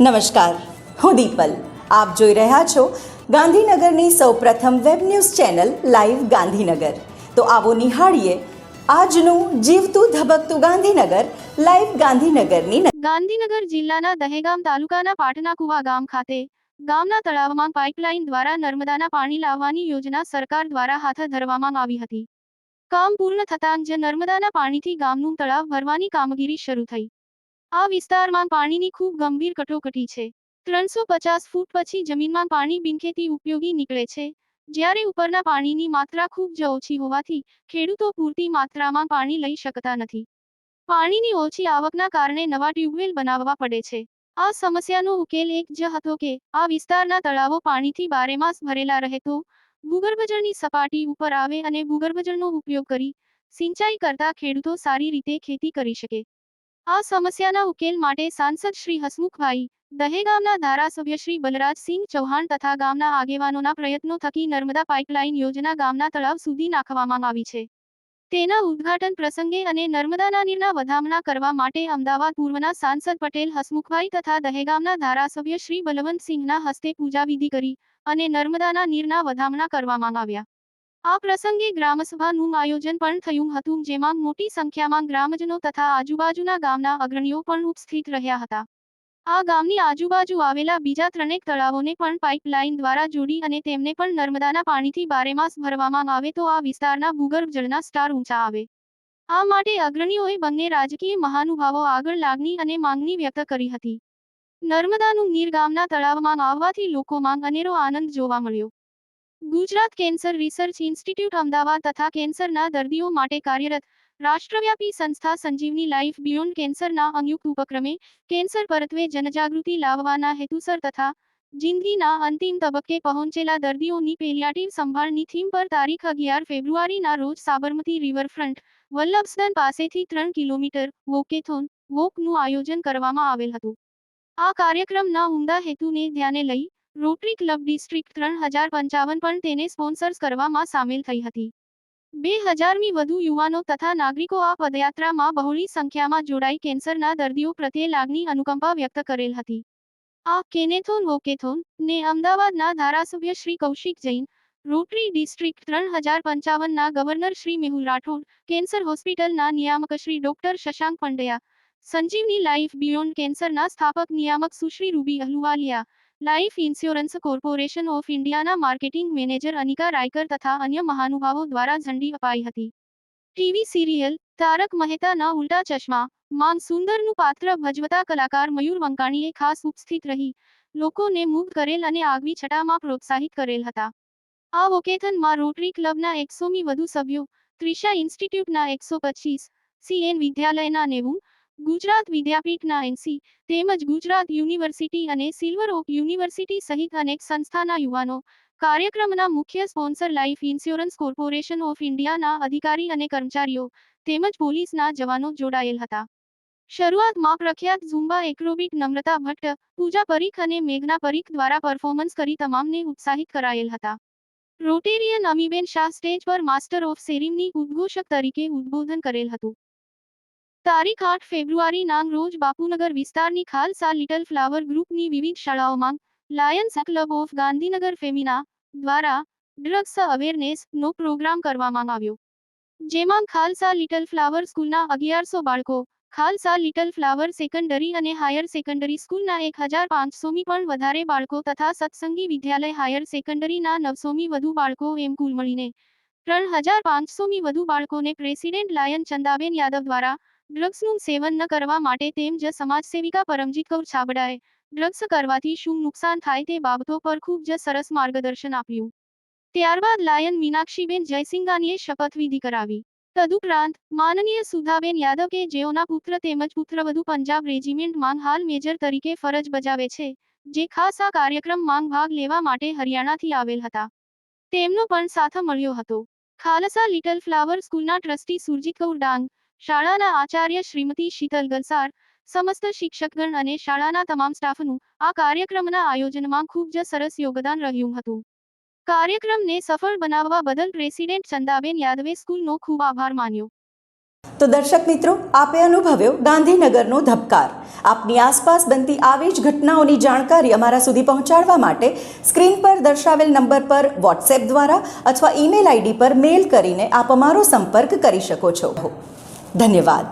નમસ્કાર. હું દીપલ. આપ જોઈ રહ્યા છો ગાંધીનગરની સૌપ્રથમ web news channel live Gandhinagar. તો આવો નિહાળીએ આજનું જીવતું ધબકતું ગાંધીનગર લાઈવ ગાંધીનગરની ગાંધીનગર જિલ્લાના દહેગામ તાલુકાના પાટનાકુવા ગામ ખાતે ગામના તળાવમાં પાઇપલાઇન દ્વારા નર્મદાના પાણી લાવવાની યોજના સરકાર દ્વારા હાથ ધરવામાં આવી હતી. કામ પૂર્ણ થતાં જ નર્મદાના પાણીથી ગામનું તળાવ ભરવાની કામગીરી શરૂ થઈ. આ વિસ્તારમાં પાણીની ખૂબ ગંભીર કટોકટી છે. ત્રણસો પચાસ ફૂટ પછી જમીનમાં પાણી બિનખેતી ઉપયોગી નીકળે છે. જ્યારે ઉપરના પાણીની માત્રા ખૂબ જ ઓછી હોવાથી ખેડૂતો પૂરતી માત્રામાં પાણી લઈ શકતા નથી. પાણીની ઓછી આવકના કારણે નવા ટ્યુબવેલ બનાવવા પડે છે. આ સમસ્યાનો ઉકેલ એક જ હતો કે આ વિસ્તારના તળાવો પાણીથી બારેમાસ ભરેલા રહે તો ભૂગર્ભજળની સપાટી ઉપર આવે અને ભૂગર્ભજળનો ઉપયોગ કરી સિંચાઈ કરતા ખેડૂતો સારી રીતે ખેતી કરી શકે. આ સમસ્યાના ઉકેલ માટે સાંસદ શ્રી હસમુખભાઈ દહેગામના ધારાસભ્ય શ્રી બલરાજસિંહ ચૌહાણ તથા ગામના આગેવાનોના પ્રયત્નો થકી નર્મદા પાઇપલાઇન યોજના ગામના તળાવ સુધી નાખવામાં આવી છે. તેના ઉદ્ઘાટન પ્રસંગે અને નર્મદાના નીરના વધામણા કરવા માટે અમદાવાદ પૂર્વના સાંસદ પટેલ હસમુખભાઈ તથા દહેગામના ધારાસભ્ય શ્રી બલવંતસિંહના હસ્તે પૂજાવિધિ કરી અને નર્મદાના નીરના વધામણા કરવામાં આવ્યા. આ પ્રસંગે ગ્રામસભાનું આયોજન પણ થયું હતું, જેમાં મોટી સંખ્યામાં ગ્રામજનો તથા આજુબાજુના ગામના અગ્રણીઓ પણ ઉપસ્થિત રહ્યા હતા. આ ગામની આજુબાજુ આવેલા બીજા ત્રણેક તળાવોને પણ પાઇપલાઇન દ્વારા જોડી અને તેમને પણ નર્મદાના પાણીથી બારેમાસ ભરવામાં આવે તો આ વિસ્તારના ભૂગર્ભ જળના સ્ટાર ઊંચા આવે. આ માટે અગ્રણીઓએ બંને રાજકીય મહાનુભાવો આગળ લાગણી અને માંગણી વ્યક્ત કરી હતી. નર્મદાનું નીર ગામના તળાવમાં આવવાથી લોકોમાં અનેરો આનંદ જોવા મળ્યો. Gujarat cancer research institute Ahmedabad તથા કેન્સરના દર્દીઓ માટે કાર્યરત રાષ્ટ્રવ્યાપી સંસ્થા સંજીવની લાઈફ બિયોન્ડ કેન્સરના સંયુક્ત ઉપક્રમે કેન્સર પરત્વે જનજાગૃતિ લાવવાના હેતુસર તથા જિંદગીના અંતિમ તબક્કે પહોંચેલા દર્દીઓની પેલિયાટિવ સંભાળની થીમ પર તારીખ અગિયાર ફેબ્રુઆરીના રોજ સાબરમતી રિવરફ્રન્ટ વલ્લભસદન પાસેથી ત્રણ કિલોમીટર વોકેથોન વોકનું આયોજન કરવામાં આવેલ હતું. આ કાર્યક્રમના ઉમદા હેતુને ધ્યાને લઈ રોટરી ક્લબ ડિસ્ટ્રિક્ટ ત્રણ હજાર પંચાવન પણ તેને સ્પોન્સર્સ કરવામાં સામેલ થઈ હતી. બે હજારમી વધુ યુવાનો તથા નાગરિકો આ પદયાત્રામાં બહોળી સંખ્યામાં જોડાઈ કેન્સરના દર્દીઓ પ્રત્યે લાગણી અનુકંપા વ્યક્ત કરેલ હતી. આ કેનેથોન વોકેથોન ને અમદાવાદના ધારાસભ્ય શ્રી કૌશિક જૈન, રોટરી ડિસ્ટ્રિક્ટ ત્રણ હજાર પંચાવનના ગવર્નર શ્રી મેહુલ રાઠોડ, કેન્સર હોસ્પિટલના નિયામક Shri doctor Shashank Pandya Sanjivani life beyond કેન્સરના સ્થાપક નિયામક Sushri Ruby Ahluwalia, life insurance corporation of ઇન્ડિયાના માર્કેટિંગ મેનેજર અનિકા રાયકર તથા અન્ય મહાનુભાવો દ્વારા ઝંડી અપાઈ હતી. ટીવી સિરિયલ, તારક મહેતાના ઉલ્ટા ચશ્મા માં સુંદરનું પાત્ર ભજવતા કલાકાર મયુર વંકાણીએ ખાસ ઉપસ્થિત રહી, લોકોને મુગ્ધ કરેલ અને આગવી છટામાં પ્રોત્સાહિત કરેલ હતા. આ વોકેથનમાં રોટરી ક્લબના એકસોમી વધુ સભ્યો, ત્રિષા ઇન્સ્ટિટ્યૂટના એકસો પચીસ સીએન વિદ્યાલયના નેવું ગુજરાત વિદ્યાપીઠના એનસી તેમજ ગુજરાત યુનિવર્સિટી અને સિલ્વર ઓક યુનિવર્સિટી સહિત અનેક સંસ્થાના યુવાનો કાર્યક્રમના મુખ્ય sponsor life insurance corporation of ઇન્ડિયાના અધિકારી અને કર્મચારીઓ તેમજ પોલીસના જવાનો જોડાયેલ હતા. શરૂઆતમાં પ્રખ્યાત ઝુંબા એક્રોબિક નમ્રતા ભટ્ટ, પૂજા પરીખ અને મેઘના પરીખ દ્વારા પરફોર્મન્સ કરી તમામને ઉત્સાહિત કરાયેલ હતા. રોટેરિયન અમીબેન શાહ સ્ટેજ પર માસ્ટર ઓફ સેરિમની ઉદ્ઘોષક તરીકે ઉદ્બોધન કરેલ હતું. તારીખ આઠ ફેબ્રુઆરીના રોજ બાપુનગર વિસ્તારની ખાલસા લિટલ ફ્લાવર ગ્રુપની વિવિધ શાળાઓમાં Lions Club of Gandhinagar Femina દ્વારા ડ્રગ્સ અવેરનેસનો પ્રોગ્રામ કરવામાં આવ્યો. જેમાં ખાલસા લિટલ ફ્લાવર સ્કૂલના અગિયારસો બાળકો, ખાલસા લિટલ ફ્લાવર સેકન્ડરી અને હાયર સેકન્ડરી સ્કૂલના એક હજાર પાંચસોમી પણ વધારે બાળકો તથા સત્સંગી વિદ્યાલય હાયર સેકન્ડરીના નવસોમી વધુ બાળકો એમ કુલ મળીને ત્રણ હજાર પાંચસોમી વધુ બાળકોને પ્રેસિડેન્ટ લાયન ચંદાબેન યાદવ દ્વારા ડ્રગ્સનું સેવન ન કરવા માટે તેમ જ સમાજસેવિકા પરમજીત કૌર છાબડાએ ડ્રગ્સ કરવાથી શું નુકસાન થાય તે બાબતો પર ખૂબ જ સરસ માર્ગદર્શન આપ્યું. ત્યારબાદ લાયન મીનાક્ષીબેન જયસિંગાનીએ શપથવિધિ કરાવી. તદુપરાંત, માનનીય સુધાબેન યાદવ કે જેઓના પુત્ર તેમજ પુત્રવધુ પંજાબ રેજિમેન્ટમાં હાલ મેજર તરીકે ફરજ બજાવે છે, જે ખાસ આ કાર્યક્રમમાં ભાગ લેવા માટે હરિયાણાથી આવેલ હતા. તેમનો પણ સાથ મળ્યો હતો. ખાલસા લિટલ ફ્લાવર સ્કૂલના ટ્રસ્ટી સુરજીત કૌર ડાંગ શાળાના આચાર્ય શ્રીમતી શીતલ ગલસાર સમસ્ત શિક્ષકગણ અને શાળાના તમામ સ્ટાફનું આ કાર્યક્રમના આયોજનમાં ખૂબ જ સરસ યોગદાન રહ્યું હતું. કાર્યક્રમને સફળ બનાવવા બદલ પ્રેસિડેન્ટ ચંદાબેન યાદવે સ્કૂલનો ખૂબ આભાર માન્યો. તો દર્શક મિત્રો, આપે અનુભવ્યો ગાંધીનગરનો ધબકાર. આપની આસપાસ બનતી આવી જ ઘટનાઓની જાણકારી અમારા સુધી પહોંચાડવા માટે સ્ક્રીન પર દર્શાવેલ નંબર પર વોટ્સએપ દ્વારા અથવા ઈમેલ આઈડી પર મેલ કરીને આપ અમારો સંપર્ક કરી શકો છો. ધન્યવાદ